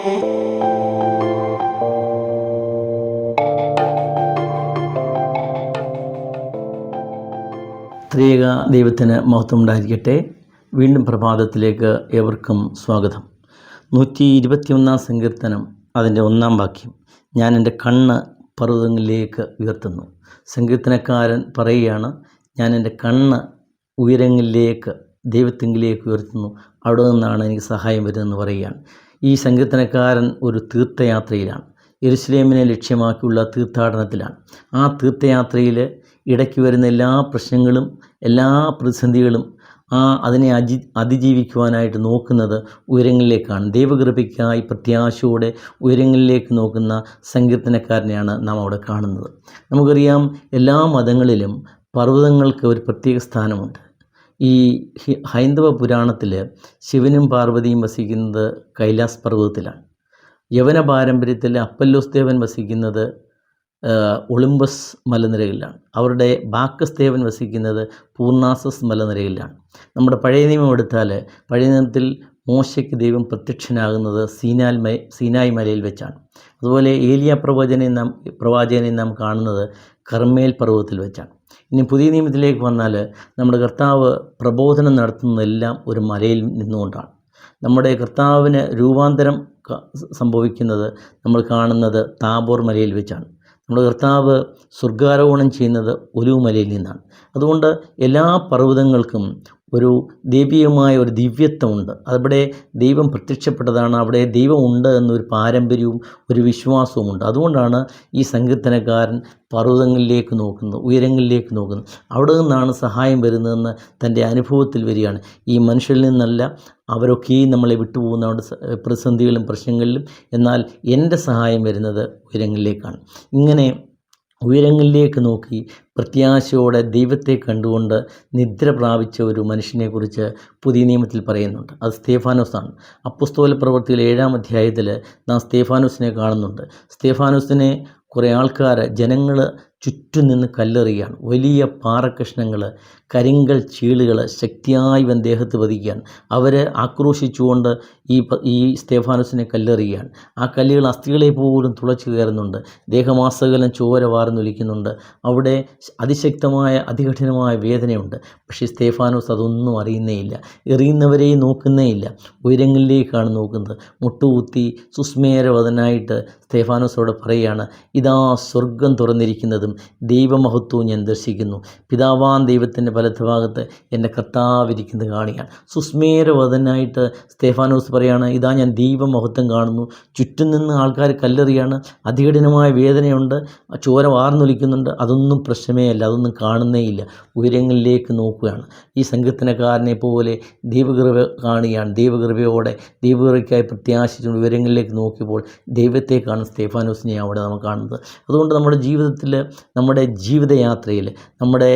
ത്രിയേക ദൈവത്തിന് മഹത്വം ഉണ്ടായിരിക്കട്ടെ വീണ്ടും പ്രഭാതത്തിലേക്ക് ഏവർക്കും സ്വാഗതം. നൂറ്റി ഇരുപത്തിയൊന്നാം സങ്കീർത്തനം അതിന്റെ ഒന്നാം വാക്യം. ഞാൻ എന്റെ കണ്ണ് പർവതങ്ങളിലേക്ക് ഉയർത്തുന്നു. സങ്കീർത്തനക്കാരൻ പറയുകയാണ് ഞാൻ എന്റെ കണ്ണ് ഉയരങ്ങളിലേക്ക് ദൈവത്തെങ്കിലേക്ക് ഉയർത്തുന്നു. അവിടെ നിന്നാണ് എനിക്ക് സഹായം വരുന്നതെന്ന് പറയുകയാണ്. ഈ സങ്കീർത്തനക്കാരൻ ഒരു തീർത്ഥയാത്രയിലാണ്. എരുസലേമിനെ ലക്ഷ്യമാക്കിയുള്ള തീർത്ഥാടനത്തിലാണ്. ആ തീർത്ഥയാത്രയിൽ ഇടയ്ക്ക് വരുന്ന എല്ലാ പ്രശ്നങ്ങളും എല്ലാ പ്രതിസന്ധികളും ആ അതിനെ അജി അതിജീവിക്കുവാനായിട്ട് നോക്കുന്നത് ഉയരങ്ങളിലേക്കാണ്. ദൈവകൃപയ്ക്കായി പ്രത്യാശയോടെ ഉയരങ്ങളിലേക്ക് നോക്കുന്ന സങ്കീർത്തനക്കാരനെയാണ് നാം അവിടെ കാണുന്നത്. നമുക്കറിയാം എല്ലാ മതങ്ങളിലും പർവതങ്ങൾക്ക് ഒരു പ്രത്യേക സ്ഥാനമുണ്ട്. ഈ ഹൈന്ദവ പുരാണത്തിൽ ശിവനും പാർവതിയും വസിക്കുന്നത് കൈലാസ് പർവതത്തിലാണ്. യവന പാരമ്പര്യത്തിൽ അപ്പല്ലോസ് ദേവൻ വസിക്കുന്നത് ഒളിമ്പസ് മലനിരയിലാണ്. അവരുടെ ബാക്കസ് ദേവൻ വസിക്കുന്നത് പൂർണാസസ് മലനിരയിലാണ്. നമ്മുടെ പഴയ നിയമം എടുത്താൽ പഴയ നിയമത്തിൽ മോശയ്ക്ക് ദൈവം പ്രത്യക്ഷനാകുന്നത് സീനാൽ സീനായ് മലയിൽ വെച്ചാണ്. അതുപോലെ ഏലിയ പ്രവചനെ നാം പ്രവാചകനെ നാം കാണുന്നത് കർമ്മേൽ പർവതത്തിൽ വെച്ചാണ്. ഇനി പുതിയ നിയമത്തിലേക്ക് വന്നാൽ നമ്മുടെ കർത്താവ് പ്രബോധനം നടത്തുന്നതെല്ലാം ഒരു മലയിൽ നിന്നുകൊണ്ടാണ്. നമ്മുടെ കർത്താവിന് രൂപാന്തരം സംഭവിക്കുന്നത് നമ്മൾ കാണുന്നത് താബോർ മലയിൽ വെച്ചാണ്. നമ്മുടെ കർത്താവ് സ്വർഗാരോഹണം ചെയ്യുന്നത് ഒലുമലയിൽ നിന്നാണ്. അതുകൊണ്ട് എല്ലാ പർവതങ്ങൾക്കും ഒരു ദൈവീയമായ ഒരു ദിവ്യത്വമുണ്ട്. അവിടെ ദൈവം പ്രത്യക്ഷപ്പെട്ടതാണ്. അവിടെ ദൈവമുണ്ട് എന്നൊരു പാരമ്പര്യവും ഒരു വിശ്വാസവുമുണ്ട്. അതുകൊണ്ടാണ് ഈ സങ്കീർത്തനക്കാരൻ പർവതങ്ങളിലേക്ക് നോക്കുന്നത് ഉയരങ്ങളിലേക്ക് നോക്കുന്നത് അവിടെ നിന്നാണ് സഹായം വരുന്നതെന്ന് തന്റെ അനുഭവത്തിൽ വരികയാണ്. ഈ മനുഷ്യരിൽ നിന്നല്ല അവരൊക്കെയും നമ്മളെ വിട്ടുപോകുന്ന അവിടെ പ്രതിസന്ധികളിലും പ്രതിസന്ധികളും പ്രശ്നങ്ങളിലും എന്നാൽ എന്റെ സഹായം വരുന്നത് ഉയരങ്ങളിലേക്കാണ്. ഇങ്ങനെ ഉയരങ്ങളിലേക്ക് നോക്കി പ്രത്യാശയോടെ ദൈവത്തെ കണ്ടുകൊണ്ട് നിദ്ര പ്രാപിച്ച ഒരു മനുഷ്യനെക്കുറിച്ച് പുതിയ നിയമത്തിൽ പറയുന്നുണ്ട്. അത് സ്തേഫാനോസാണ്. അപ്പുസ്തോല പ്രവൃത്തിയിൽ ഏഴാം അധ്യായത്തിൽ നാം സ്തേഫാനോസിനെ കാണുന്നുണ്ട്. സ്തേഫാനോസിനെ കുറേ ആൾക്കാർ ജനങ്ങൾ ചുറ്റും നിന്ന് കല്ലെറിയുകയാണ്. വലിയ പാറക്കഷ്ണങ്ങൾ കരിങ്കൽ ചീളുകൾ ശക്തിയായി ഇവൻ ദേഹത്ത് പതിക്കുകയാണ്. അവരെ ആക്രോശിച്ചുകൊണ്ട് ഈ ഈ സ്തേഫാനസിനെ കല്ലെറിയുകയാണ്. ആ കല്ലുകൾ അസ്ഥികളെ പോലും തുളച്ചു കയറുന്നുണ്ട്. ദേഹമാസകലം ചോര വാർന്നൊലിക്കുന്നുണ്ട് അവിടെ അതിശക്തമായ അതികഠിനമായ വേദനയുണ്ട്. പക്ഷേ സ്തേഫാനോസ് അതൊന്നും അറിയുന്നേയില്ല. എറിയുന്നവരെയും നോക്കുന്നേയില്ല. ഉയരങ്ങളിലേക്കാണ് നോക്കുന്നത്. മുട്ടുകുത്തി സുസ്മേരവതനായിട്ട് അവിടെ പറയുകയാണ് ഇതാ സ്വർഗം തുറന്നിരിക്കുന്നതും. ദൈവമഹത്വവും ഞാൻ ദർശിക്കുന്നു. പിതാവാൻ ദൈവത്തിന്റെ വലത്തുഭാഗത്ത് എന്റെ കർത്താവിരിക്കുന്നത് കാണുകയാണ്. സുസ്മേരവതനായിട്ട് സ്തേഫാനോസ് പറയാണ് ഇതാ ഞാൻ ദൈവമഹത്വം കാണുന്നു. ചുറ്റും നിന്ന് ആൾക്കാർ കല്ലെറിയാണ്. അതികഠിനമായ വേദനയുണ്ട്. ചോര വാർന്നൊലിക്കുന്നുണ്ട്. അതൊന്നും പ്രശ്നമേ അല്ല. അതൊന്നും കാണുന്നേയില്ല ഉയരങ്ങളിലേക്ക് നോക്കുകയാണ്. ഈ സംഘത്തിനക്കാരനെ പോലെ ദൈവകൃപ കാണുകയാണ്. ദൈവകൃപയോടെ ദൈവകൃപയ്ക്കായി പ്രത്യാശിച്ചുകൊണ്ട് ഉയരങ്ങളിലേക്ക് നോക്കിയപ്പോൾ ദൈവത്തെ കാണുന്ന സ്തേഫാനോസിനെ അവിടെ നമുക്ക് കാണുന്നത്. അതുകൊണ്ട് നമ്മുടെ ജീവിതത്തിൽ നമ്മുടെ ജീവിതയാത്രയിൽ നമ്മുടെ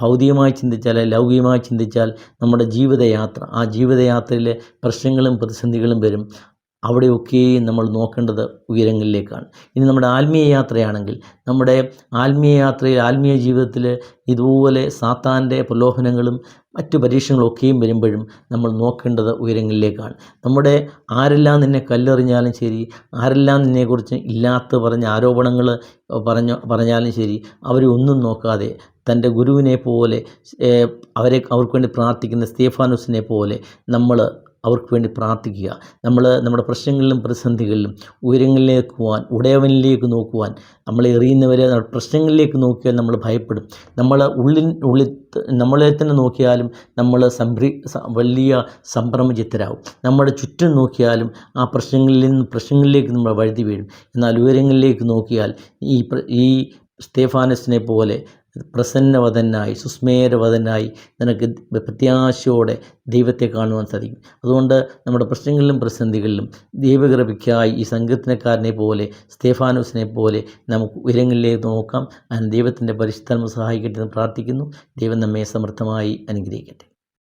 ഭൗതികമായി ചിന്തിച്ചാൽ ലൗകികമായി ചിന്തിച്ചാൽ നമ്മുടെ ജീവിതയാത്ര ആ ജീവിതയാത്രയിൽ പ്രശ്നങ്ങളും പ്രതിസന്ധികളും വരും. അവിടെയൊക്കെയും നമ്മൾ നോക്കേണ്ടത് ഉയരങ്ങളിലേക്കാണ്. ഇനി നമ്മുടെ ആത്മീയ യാത്രയാണെങ്കിൽ നമ്മുടെ ആത്മീയ യാത്രയിൽ ആത്മീയ ജീവിതത്തിൽ ഇതുപോലെ സാത്താന്റെ പ്രലോഭനങ്ങളും മറ്റു പരീക്ഷണങ്ങളൊക്കെയും വരുമ്പോഴും നമ്മൾ നോക്കേണ്ടത് ഉയരങ്ങളിലേക്കാണ്. നമ്മുടെ ആരെല്ലാം നിന്നെ കല്ലെറിഞ്ഞാലും ശരി ആരെല്ലാം നിന്നെക്കുറിച്ച് ഇല്ലാത്ത പറഞ്ഞ ആരോപണങ്ങൾ പറഞ്ഞ പറഞ്ഞാലും ശരി അവരെ ഒന്നും നോക്കാതെ തന്റെ ഗുരുവിനെ പോലെ അവരെ അവർക്ക് വേണ്ടി പ്രാർത്ഥിക്കുന്ന സ്തീഫാനുസിനെ പോലെ നമ്മൾ അവർക്ക് വേണ്ടി പ്രാർത്ഥിക്കുക. നമ്മൾ നമ്മുടെ പ്രശ്നങ്ങളിലും പ്രതിസന്ധികളിലും ഉയരങ്ങളിലേക്ക് പോകാൻ ഉടയവനിലേക്ക് നോക്കുവാൻ നമ്മളെ എറിയുന്നവരെ പ്രശ്നങ്ങളിലേക്ക് നോക്കിയാൽ നമ്മൾ ഭയപ്പെടും. നമ്മൾ ഉള്ളിൽ ഉള്ളിൽ നമ്മളെ തന്നെ നോക്കിയാലും നമ്മൾ സംഭ്രി വലിയ സംഭ്രമചിത്തരാകും. നമ്മുടെ ചുറ്റും നോക്കിയാലും ആ പ്രശ്നങ്ങളിൽ നിന്ന് പ്രശ്നങ്ങളിലേക്ക് നമ്മൾ വഴുതി വീഴും. എന്നാൽ ഉയരങ്ങളിലേക്ക് നോക്കിയാൽ ഈ ഈ സ്തേഫാനസിനെ പോലെ പ്രസന്നവതനായി സുസ്മേരവതനായി നിനക്ക് പ്രത്യാശയോടെ ദൈവത്തെ കാണുവാൻ സാധിക്കും. അതുകൊണ്ട് നമ്മുടെ പ്രശ്നങ്ങളിലും പ്രതിസന്ധികളിലും ദൈവകൃപയ്ക്കായി ഈ സംഘത്തിനക്കാരനെ പോലെ സ്തേഫാനോസിനെ പോലെ നമുക്ക് ഉയരങ്ങളിലേക്ക് നോക്കാം. അതിന് ദൈവത്തിന്റെ പരിശുദ്ധം സഹായിക്കട്ടെ എന്ന് പ്രാർത്ഥിക്കുന്നു. ദൈവം നമ്മെ സമൃദ്ധമായി അനുഗ്രഹിക്കട്ടെ.